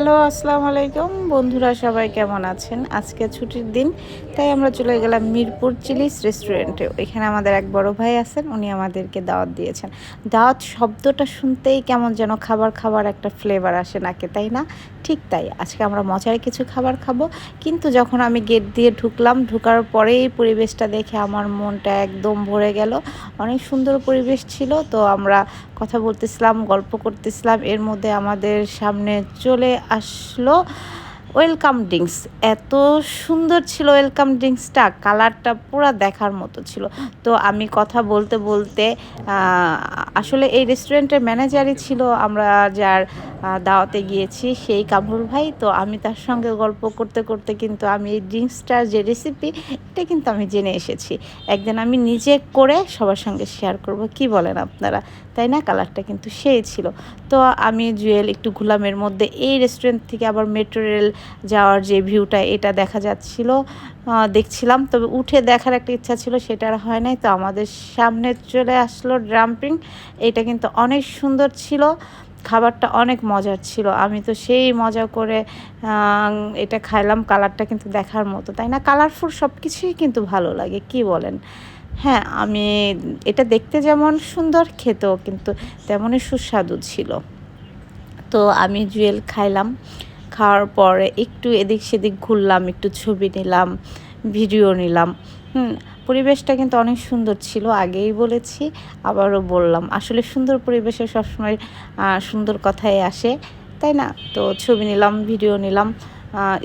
Hello, আসসালামু আলাইকুম। বন্ধুরা, সবাই কেমন আছেন? আজকে ছুটির দিন, তাই আমরা চলে গেলাম মিরপুর চিলিস রেস্টুরেন্টে। এখানে আমাদের এক বড় ভাই আছেন, উনি আমাদেরকে দাওয়াত দিয়েছেন। দাওয়াত শব্দটা শুনতেই কেমন যেন খাবার খাবার একটা ফ্লেভার আসে নাকে, তাই না? ঠিক তাই। আজকে আমরা মজার কিছু খাবার খাব। কিন্তু যখন আমি গেট দিয়ে ঢুকলাম, ঢুকার পরেই পরিবেশটা দেখে আমার মনটা একদম ভরে গেল। অনেক সুন্দর পরিবেশ ছিল, তো আমরা কথা বলতেছিলাম, গল্প করতেছিলাম। এর মধ্যে আমাদের সামনে চলে আসলো। Welcome drinks. এত সুন্দর ছিল ওয়েলকাম ড্রিঙ্কসটা, কালারটা পুরো দেখার মতো ছিল। তো আমি কথা বলতে বলতে আসলে এই রেস্টুরেন্টের ম্যানেজারই ছিল আমরা যার দাওয়াতে গিয়েছি, সেই কামরুল ভাই। তো আমি তার সঙ্গে গল্প করতে করতে কিন্তু আমি এই ড্রিঙ্কসটার যে রেসিপি এটা কিন্তু আমি জেনে এসেছি। একদিন আমি নিজে করে সবার সঙ্গে শেয়ার করব, কি বলেন আপনারা? তাই না? কালারটা কিন্তু সেই ছিল। তো আমি জুয়েল একটু ঘুলামের মধ্যে এই রেস্টুরেন্ট থেকে আবার মেট্রো রেল যাওয়ার যে ভিউটা, এটা দেখা যাচ্ছিল দেখছিলাম। তবে উঠে দেখার একটা ইচ্ছা ছিল, সেটা আর হয় নাই। তো আমাদের সামনে চলে আসলো ড্রাম্পিং। এটা কিন্তু অনেক সুন্দর ছিল। খাবারটা অনেক মজার ছিল। আমি তো সেই মজা করে এটা খাইলাম। কালারটা কিন্তু দেখার মতো, তাই না? কালারফুল সব কিছুই কিন্তু ভালো লাগে, কি বলেন? হ্যাঁ আমি এটা দেখতে যেমন সুন্দর, খেতেও কিন্তু তেমনই সুস্বাদু ছিল। তো আমি জুয়েল খাইলাম। খাওয়ার পরে একটু এদিক সেদিক ঘুরলাম, একটু ছবি নিলাম ভিডিও নিলাম। হুম, পরিবেশটা কিন্তু অনেক সুন্দর ছিল, আগেই বলেছি, আবারও বললাম। আসলে সুন্দর পরিবেশে সবসময় সুন্দর কথাই আসে, তাই না? তো ছবি নিলাম ভিডিও নিলাম।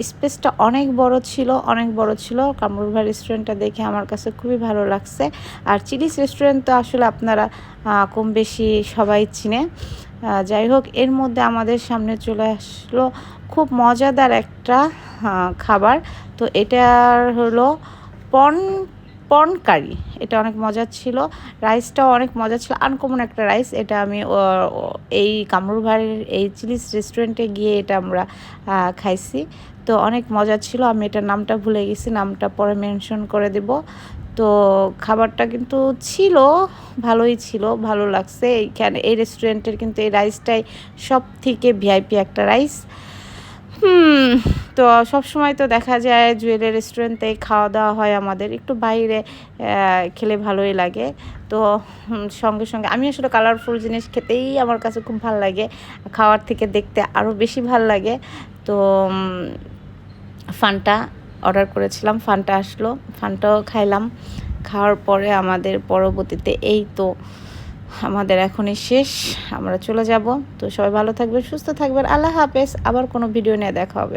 স্পেসটা অনেক বড় ছিল, অনেক বড় ছিল। কামরুল ভাই রেস্টুরেন্টটা দেখে আমার কাছে খুবই ভালো লাগছে। আর চিলিস রেস্টুরেন্ট তো আসলে আপনারা কম বেশি সবাই চিনে। যাই হোক, এর মধ্যে আমাদের সামনে চলে আসলো খুব মজাদার একটা খাবার। তো এটার হলো পন পন কারি। এটা অনেক মজার ছিল। রাইসটাও অনেক মজা ছিল। আনকমন একটা রাইস। এটা আমি এই কামরুল এই চিলিস রেস্টুরেন্টে গিয়ে এটা আমরা খাইছি। তো অনেক মজা ছিল। আমি এটার নামটা ভুলে গেছি, নামটা পরে মেনশন করে দেব। তো খাবারটা কিন্তু ছিল, ভালোই ছিল, ভালো লাগছে। এইখানে এই রেস্টুরেন্টের কিন্তু এই রাইসটাই সব থেকে ভিআইপি একটা রাইস হুম, তো সব সময় তো দেখা যায় জুয়েলের রেস্টুরেন্টে খাওয়া দাওয়া হয় আমাদের। একটু বাইরে খেলে ভালোই লাগে। তো সঙ্গে সঙ্গে আমি আসলে কালারফুল জিনিস খেতেই আমার কাছে খুব ভালো লাগে। খাওয়ার থেকে দেখতে আরও বেশি ভালো লাগে। তো ফানটা অর্ডার করেছিলাম, ফানটা আসলো, ফানটাও খাইলাম। খাওয়ার পরে আমাদের পরবর্তীতে এই তো আমাদের এখনই শেষ, আমরা চলে যাব। তো সবাই ভালো থাকবে সুস্থ থাকবেন, আল্লাহ হাফেজ। আবার কোনো ভিডিও নিয়ে দেখা হবে।